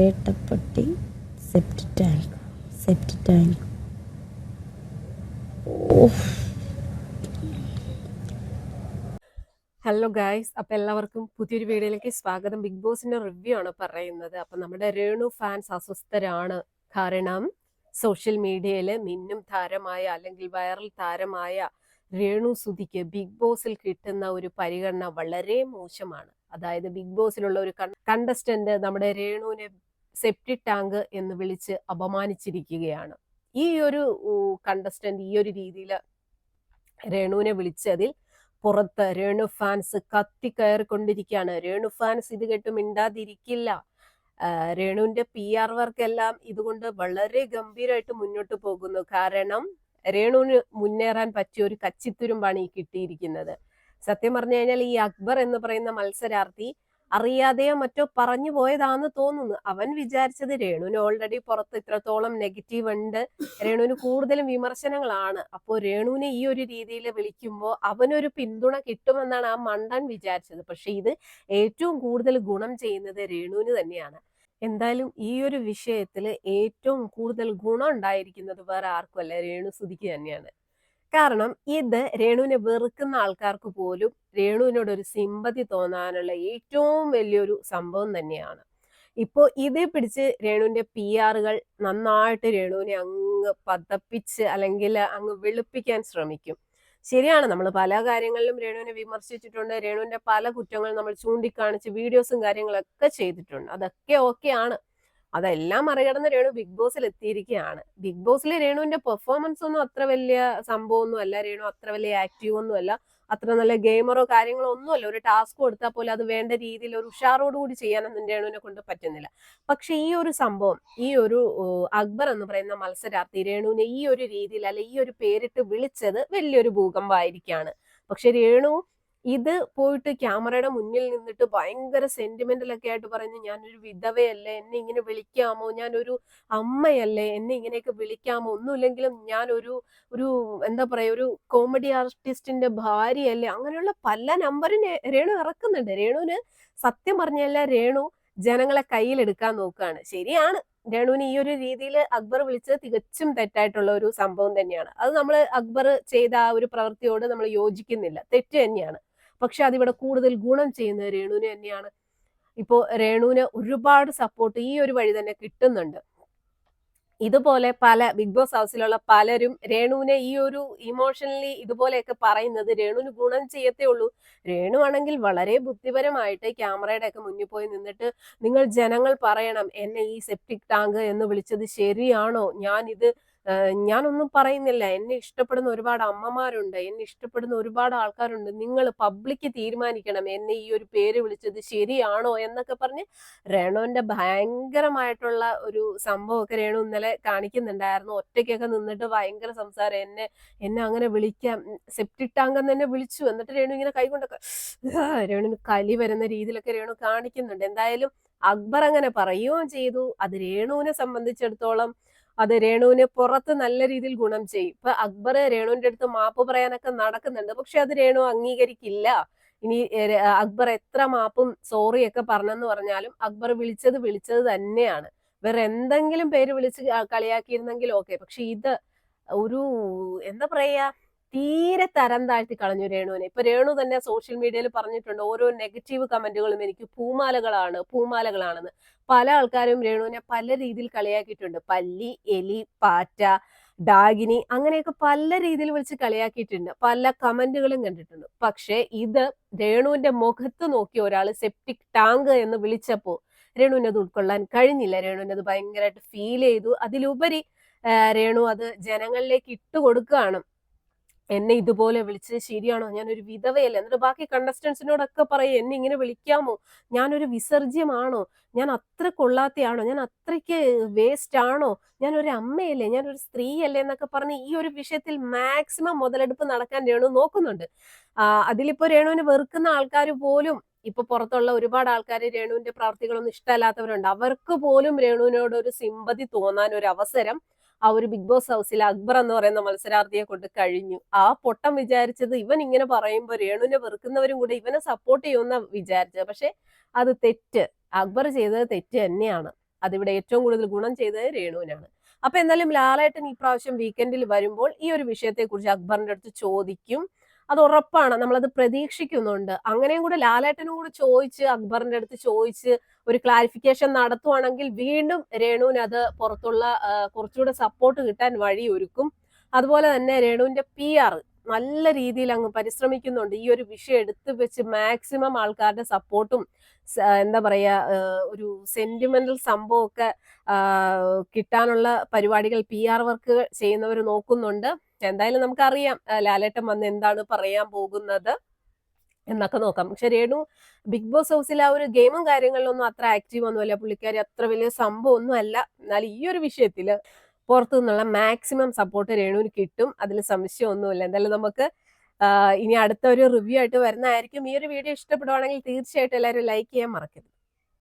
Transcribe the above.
വേട്ടപ്പട്ടി septic tank septic tank hello guys അപ്പോൾ എല്ലാവർക്കും പുതിയൊരു വീഡിയോയിലേക്ക് സ്വാഗതം. ബിഗ് ബോസിന്റെ റിവ്യൂ ആണ് പറയുന്നത്. അപ്പം നമ്മുടെ രേണു ഫാൻസ് അസ്വസ്ഥരാണ്. കാരണം സോഷ്യൽ മീഡിയയിൽ മിന്നും താരമായ അല്ലെങ്കിൽ വൈറൽ താരമായ രേണു സുധിക്ക് ബിഗ് ബോസിൽ കിട്ടുന്ന ഒരു പരിഗണന വളരെ മോശമാണ്. അതായത് ബിഗ് ബോസിലുള്ള ഒരു കണ്ടസ്റ്റന്റ് നമ്മുടെ രേണുവിനെ സെപ്റ്റി ടാങ്ക് എന്ന് വിളിച്ച് അപമാനിച്ചിരിക്കുകയാണ്. ഈ ഒരു കണ്ടസ്റ്റന്റ് ഈ ഒരു രീതിയിൽ രേണുവിനെ വിളിച്ചതിൽ പുറത്ത് രേണു ഫാൻസ് കത്തി കയറിക്കൊണ്ടിരിക്കുകയാണ്. രേണു ഫാൻസ് ഇത് കേട്ട് മിണ്ടാതിരിക്കില്ല. രേണുവിന്റെ പി ആർ വർക്ക് എല്ലാം ഇതുകൊണ്ട് വളരെ ഗംഭീരമായിട്ട് മുന്നോട്ട് പോകുന്നു. കാരണം രേണുവിന് മുന്നേറാൻ പറ്റിയ ഒരു കച്ചിത്തുരുമ്പാണ് ഈ കിട്ടിയിരിക്കുന്നത്. സത്യം പറഞ്ഞു കഴിഞ്ഞാൽ ഈ അക്ബർ എന്ന് പറയുന്ന മത്സരാർത്ഥി അറിയാതെയോ മറ്റോ പറഞ്ഞു പോയതാന്ന് തോന്നുന്നു. അവൻ വിചാരിച്ചത് രേണുവിന് ഓൾറെഡി പുറത്ത് ഇത്രത്തോളം നെഗറ്റീവ് ഉണ്ട്. രേണുവിന് കൂടുതലും വിമർശനങ്ങളാണ്. അപ്പോൾ രേണുവിനെ ഈ ഒരു രീതിയിൽ വിളിക്കുമ്പോൾ അവനൊരു പിന്തുണ കിട്ടുമെന്നാണ് ആ മണ്ടൻ വിചാരിച്ചത്. പക്ഷെ ഇത് ഏറ്റവും കൂടുതൽ ഗുണം ചെയ്യുന്നത് രേണുവിന് തന്നെയാണ്. എന്തായാലും ഈ ഒരു വിഷയത്തിൽ ഏറ്റവും കൂടുതൽ ഗുണം ഉണ്ടായിരിക്കുന്നത് വേറെ ആർക്കും അല്ല. രേണു സുധിക്ക് തന്നെയാണ്. കാരണം ഇത് രേണുവിനെ വെറുക്കുന്ന ആൾക്കാർക്ക് പോലും രേണുവിനോട് ഒരു സിമ്പതി തോന്നാനുള്ള ഏറ്റവും വലിയൊരു സംഭവം തന്നെയാണ്. ഇപ്പോൾ ഇതേ പിടിച്ച് രേണുവിന്റെ പി ആറുകൾ നന്നായിട്ട് രേണുവിനെ അങ്ങ് പതപ്പിച്ച് അല്ലെങ്കിൽ അങ്ങ് വെളുപ്പിക്കാൻ ശ്രമിക്കും. ശരിയാണ് നമ്മൾ പല കാര്യങ്ങളിലും രേണുവിനെ വിമർശിച്ചിട്ടുണ്ട്. രേണുവിന്റെ പല കുറ്റങ്ങളും നമ്മൾ ചൂണ്ടിക്കാണിച്ച് വീഡിയോസും കാര്യങ്ങളൊക്കെ ചെയ്തിട്ടുണ്ട്. അതൊക്കെ ഓക്കെയാണ് അതെല്ലാം മറികടന്ന് രേണു ബിഗ് ബോസിൽ എത്തിയിരിക്കുകയാണ് ബിഗ് ബോസിലെ രേണുവിന്റെ പെർഫോമൻസ് ഒന്നും അത്ര വലിയ സംഭവമൊന്നും അല്ല രേണു അത്ര വലിയ ആക്റ്റീവ് ഒന്നും അല്ല അത്ര നല്ല ഗെയിമറോ കാര്യങ്ങളോ ഒന്നുമല്ല. ഒരു ടാസ്ക് കൊടുത്താൽ പോലും അത് വേണ്ട രീതിയിൽ ഒരു ഉഷാറോടുകൂടി ചെയ്യാനൊന്നും രേണുവിനെ കൊണ്ട് പറ്റുന്നില്ല. പക്ഷെ ഈ ഒരു സംഭവം ഈ ഒരു അക്ബർ എന്ന് പറയുന്ന മത്സരാർത്ഥി രേണുവിനെ ഈ ഒരു രീതിയിൽ അല്ലെ ഈ ഒരു പേരിട്ട് വിളിച്ചത് വലിയൊരു ഭൂകമ്പമായിരിക്കാണ് പക്ഷെ രേണു ഇത് പോയിട്ട് ക്യാമറയുടെ മുന്നിൽ നിന്നിട്ട് ഭയങ്കര സെന്റിമെന്റൽ ഒക്കെ ആയിട്ട് പറഞ്ഞ് ഞാനൊരു വിധവയല്ലേ എന്നെ ഇങ്ങനെ വിളിക്കാമോ? ഞാനൊരു അമ്മയല്ലേ എന്നെ ഇങ്ങനെയൊക്കെ വിളിക്കാമോ? ഒന്നുമില്ലെങ്കിലും ഞാനൊരു ഒരു എന്താ പറയാ ഒരു കോമഡി ആർട്ടിസ്റ്റിന്റെ ഭാര്യയല്ലേ? അങ്ങനെയുള്ള പല നമ്പറിന് രേണു ഇറക്കുന്നുണ്ട്. രേണുവിന് സത്യം പറഞ്ഞല്ല രേണു ജനങ്ങളെ കയ്യിലെടുക്കാൻ നോക്കുകയാണ്. ശരിയാണ്. രേണുവിന് ഈ ഒരു രീതിയിൽ അക്ബർ വിളിച്ചത് തികച്ചും തെറ്റായിട്ടുള്ള ഒരു സംഭവം തന്നെയാണ്. അത് നമ്മൾ അക്ബർ ചെയ്ത ആ ഒരു പ്രവൃത്തിയോട് നമ്മൾ യോജിക്കുന്നില്ല. തെറ്റ് തന്നെയാണ്. പക്ഷെ അതിവിടെ കൂടുതൽ ഗുണം ചെയ്യുന്നത് രേണുവിന് തന്നെയാണ്. ഇപ്പോൾ രേണുവിന് ഒരുപാട് സപ്പോർട്ട് ഈ ഒരു വഴി തന്നെ കിട്ടുന്നുണ്ട്. ഇതുപോലെ പല ബിഗ് ബോസ് ഹൗസിലുള്ള പലരും രേണുവിനെ ഈ ഒരു ഇമോഷണലി ഇതുപോലെയൊക്കെ പറയുന്നത് രേണുവിന് ഗുണം ചെയ്യത്തേ ഉള്ളൂ. രേണു ആണെങ്കിൽ വളരെ ബുദ്ധിപരമായിട്ട് ക്യാമറയുടെ ഒക്കെ മുന്നിൽ പോയി നിന്നിട്ട് നിങ്ങൾ ജനങ്ങൾ പറയണം എന്നെ ഈ സെപ്റ്റിക് ടാങ്ക് എന്ന് വിളിച്ചത് ശരിയാണോ? ഞാൻ ഇത് ഞാനൊന്നും പറയുന്നില്ല. എന്നെ ഇഷ്ടപ്പെടുന്ന ഒരുപാട് അമ്മമാരുണ്ട്. എന്നെ ഇഷ്ടപ്പെടുന്ന ഒരുപാട് ആൾക്കാരുണ്ട്. നിങ്ങൾ പബ്ലിക്ക് തീരുമാനിക്കണം. എന്നെ ഈ ഒരു പേര് വിളിച്ചത് ശരിയാണോ എന്നൊക്കെ പറഞ്ഞ് രേണുവിന്റെ ഭയങ്കരമായിട്ടുള്ള ഒരു സംഭവമൊക്കെ രേണു ഇന്നലെ കാണിക്കുന്നുണ്ടായിരുന്നു. ഒറ്റയ്ക്കൊക്കെ നിന്നിട്ട് ഭയങ്കര സംസാരം. എന്നെ എന്നെ അങ്ങനെ വിളിക്കാം സെപ്റ്റിക് എന്നെ തന്നെ വിളിച്ചു. എന്നിട്ട് രേണു ഇങ്ങനെ കൈകൊണ്ടൊക്കെ രേണുവിന് കലി വരുന്ന രീതിയിലൊക്കെ രേണു കാണിക്കുന്നുണ്ട്. എന്തായാലും അക്ബർ അങ്ങനെ പറയുകയും ചെയ്തു. അത് രേണുവിനെ സംബന്ധിച്ചിടത്തോളം അത് രേണുവിന് പുറത്ത് നല്ല രീതിയിൽ ഗുണം ചെയ്യും. ഇപ്പൊ അക്ബർ രേണുവിന്റെ അടുത്ത് മാപ്പ് പറയാനൊക്കെ നടക്കുന്നുണ്ട്. പക്ഷെ അത് രേണു അംഗീകരിക്കില്ല. ഇനി അക്ബർ എത്ര മാപ്പും സോറിയൊക്കെ പറഞ്ഞെന്ന് പറഞ്ഞാലും അക്ബർ വിളിച്ചത് വിളിച്ചത് തന്നെയാണ്. വേറെ എന്തെങ്കിലും പേര് വിളിച്ച് കളിയാക്കിയിരുന്നെങ്കിൽ ഓക്കെ. പക്ഷെ ഇത് ഒരു എന്താ പറയാ തീരെ തരം താഴ്ത്തി കളഞ്ഞു രേണുവിനെ. ഇപ്പൊ രേണു തന്നെ സോഷ്യൽ മീഡിയയിൽ പറഞ്ഞിട്ടുണ്ട് ഓരോ നെഗറ്റീവ് കമന്റുകളും എനിക്ക് പൂമാലകളാണ് പൂമാലകളാണെന്ന്. പല ആൾക്കാരും രേണുവിനെ പല രീതിയിൽ കളിയാക്കിയിട്ടുണ്ട്. പല്ലി എലി പാറ്റ ഡാഗിനി അങ്ങനെയൊക്കെ പല രീതിയിൽ വിളിച്ച് കളിയാക്കിയിട്ടുണ്ട്. പല കമന്റുകളും കണ്ടിട്ടുണ്ട്. പക്ഷെ ഇത് രേണുവിന്റെ മുഖത്ത് നോക്കി ഒരാൾ സെപ്റ്റിക് ടാങ്ക് എന്ന് വിളിച്ചപ്പോ രേണുവിന് ഉൾക്കൊള്ളാൻ കഴിഞ്ഞില്ല. രേണുവിന് അത് ഭയങ്കരമായിട്ട് ഫീൽ ചെയ്തു. അതിലുപരി രേണു അത് ജനങ്ങളിലേക്ക് ഇട്ട് കൊടുക്കുകയാണ്. എന്നെ ഇതുപോലെ വിളിച്ചത് ശരിയാണോ? ഞാനൊരു വിധവയല്ലേ. എന്നിട്ട് ബാക്കി കണ്ടസ്റ്റൻസിനോടൊക്കെ പറയും എന്നെ ഇങ്ങനെ വിളിക്കാമോ? ഞാനൊരു വിസർജ്യമാണോ? ഞാൻ അത്ര കൊള്ളാത്തയാണോ? ഞാൻ അത്രയ്ക്ക് വേസ്റ്റ് ആണോ ഞാൻ ഒരു അമ്മയല്ലേ? ഞാൻ ഒരു സ്ത്രീയല്ലേ? എന്നൊക്കെ പറഞ്ഞ് ഈ ഒരു വിഷയത്തിൽ മാക്സിമം മുതലെടുപ്പ് നടക്കാൻ രേണു നോക്കുന്നുണ്ട്. അതിലിപ്പോ രേണുവിനെ വെറുക്കുന്ന ആൾക്കാർ പോലും ഇപ്പൊ പുറത്തുള്ള ഒരുപാട് ആൾക്കാർ രേണുവിന്റെ പ്രവർത്തികളൊന്നും ഇഷ്ടമല്ലാത്തവരുണ്ട്. അവർക്ക് പോലും രേണുവിനോട് ഒരു സിമ്പതി തോന്നാൻ ഒരു അവസരം ആ ഒരു ബിഗ് ബോസ് ഹൗസിൽ അക്ബർ എന്ന് പറയുന്ന മത്സരാർത്ഥിയെ കൊണ്ട് കഴിഞ്ഞു. ആ പൊട്ടം വിചാരിച്ചത് ഇവൻ ഇങ്ങനെ പറയുമ്പോൾ രേണുവിനെ വെറുക്കുന്നവരും കൂടെ ഇവനെ സപ്പോർട്ട് ചെയ്യുമെന്ന വിചാരിച്ചത്. പക്ഷെ അത് തെറ്റ്. അക്ബർ ചെയ്തത് തെറ്റ് തന്നെയാണ്. അതിവിടെ ഏറ്റവും കൂടുതൽ ഗുണം ചെയ്തത് രേണുവിനാണ്. അപ്പൊ എന്തായാലും ലാലേട്ടൻ ഈ പ്രാവശ്യം വീക്കെൻഡിൽ വരുമ്പോൾ ഈ ഒരു വിഷയത്തെ കുറിച്ച് അക്ബറിന്റെ അടുത്ത് ചോദിക്കും. അത് ഉറപ്പാണ്. നമ്മളത് പ്രതീക്ഷിക്കുന്നുണ്ട്. അങ്ങനെയും കൂടെ ലാലേട്ടനും കൂടെ ചോദിച്ച് അക്ബറിന്റെ അടുത്ത് ചോദിച്ച് ഒരു ക്ലാരിഫിക്കേഷൻ നടത്തുവാണെങ്കിൽ വീണ്ടും രേണുവിന് അത് പുറത്തുള്ള കുറച്ചുകൂടെ സപ്പോർട്ട് കിട്ടാൻ വഴി ഒരുക്കും അതുപോലെ തന്നെ രേണുവിന്റെ പി ആർ നല്ല രീതിയിൽ അങ്ങ് പരിശ്രമിക്കുന്നുണ്ട്. ഈ ഒരു വിഷയം എടുത്തു വെച്ച് മാക്സിമം ആൾക്കാരുടെ സപ്പോർട്ടും എന്താ പറയാ ഒരു സെന്റിമെന്റൽ സംഭവമൊക്കെ കിട്ടാനുള്ള പരിപാടികൾ പി ആർ വർക്ക് ചെയ്യുന്നവർ നോക്കുന്നുണ്ട്. എന്തായാലും നമുക്കറിയാം ലാലേട്ടൻ വന്ന് എന്താണ് പറയാൻ പോകുന്നത് എന്നൊക്കെ നോക്കാം. പക്ഷെ രേണു ബിഗ് ബോസ് ഹൗസിൽ ആ ഒരു ഗെയിമും കാര്യങ്ങളിലൊന്നും അത്ര ആക്റ്റീവ് ഒന്നുമല്ല. പുള്ളിക്കാരി അത്ര വലിയ സംഭവം ഒന്നും അല്ല എന്നാൽ ഈ ഒരു വിഷയത്തിൽ പുറത്തു നിന്നുള്ള മാക്സിമം സപ്പോർട്ട് രേണുവിന് കിട്ടും. അതിൽ സംശയമൊന്നുമില്ല. എന്തായാലും നമുക്ക് ഇനി അടുത്ത ഒരു റിവ്യൂ ആയിട്ട് വരുന്നതായിരിക്കും. ഈ ഒരു വീഡിയോ ഇഷ്ടപ്പെടുവാണെങ്കിൽ തീർച്ചയായിട്ടും എല്ലാവരും ലൈക്ക് ചെയ്യാൻ മറക്കരുത്.